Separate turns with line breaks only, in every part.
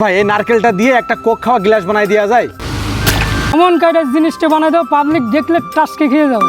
ভাই, এই নারকেলটা দিয়ে একটা কোক খাওয়া গ্লাস বানাই দেওয়া যায়।
এমন কাইটা জিনিসটা বানাই দাও পাবলিক দেখলে টাস্কে খেয়ে যাবে।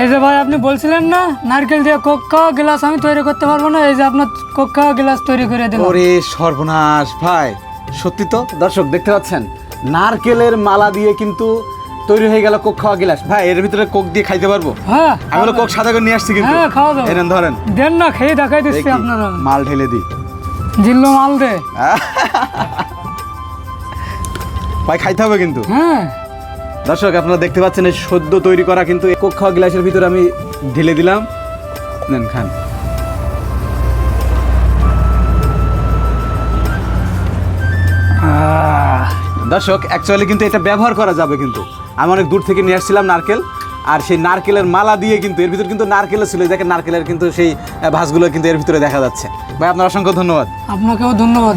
এই যে ভাই আপনি বলছিলেন না নারকেল দিয়ে কোক খাওয়া গ্লাস আমি তৈরি করতে পারব না এই যে আপনার কোক খাওয়া গ্লাস তৈরি করে দিলাম।
ওরে সর্বনাশ ভাই। সত্যি তো? দর্শক দেখতে পাচ্ছেন? নারকেলের মালা দিয়ে কিন্তু তৈরি হয়ে গেল কোক খাওয়া গ্লাস। ভাই এর ভিতরে কোক দিয়ে খাইতে পারব?
হ্যাঁ
আমি কোক সাদা করে নিয়ে আসছি কিন্তু।
হ্যাঁ, খাওয়া দাও
এই ধরেন।
দেন না খেয়ে দেখাই দিচ্ছি আপনারা।
মাল ঢেলে দিই।
জিল্লো মাল দে।
ভাই খাইতে হবে কিন্তু।
হ্যাঁ।
দর্শক, আপনারা দেখতে পাচ্ছেন এই সদ্য তৈরি করা কিন্তু কোক খাওয়া গ্লাসের ভিতরে আমি ঢেলে দিলাম। নেন, খান। দর্শক অ্যাকচুয়ালি কিন্তু এটা ব্যবহার করা যাবে কিন্তু। আমি অনেক দূর থেকে নিয়ে আসছিলাম নারকেল, আর সেই নারকেলের মালা দিয়ে কিন্তু, এর ভিতরে কিন্তু নারকেলও ছিল দেখেন নারকেলের কিন্তু সেই ভাঁজগুলো কিন্তু এর ভিতরে দেখা যাচ্ছে। ভাই, আপনার অসংখ্য ধন্যবাদ।
আপনাকেও ধন্যবাদ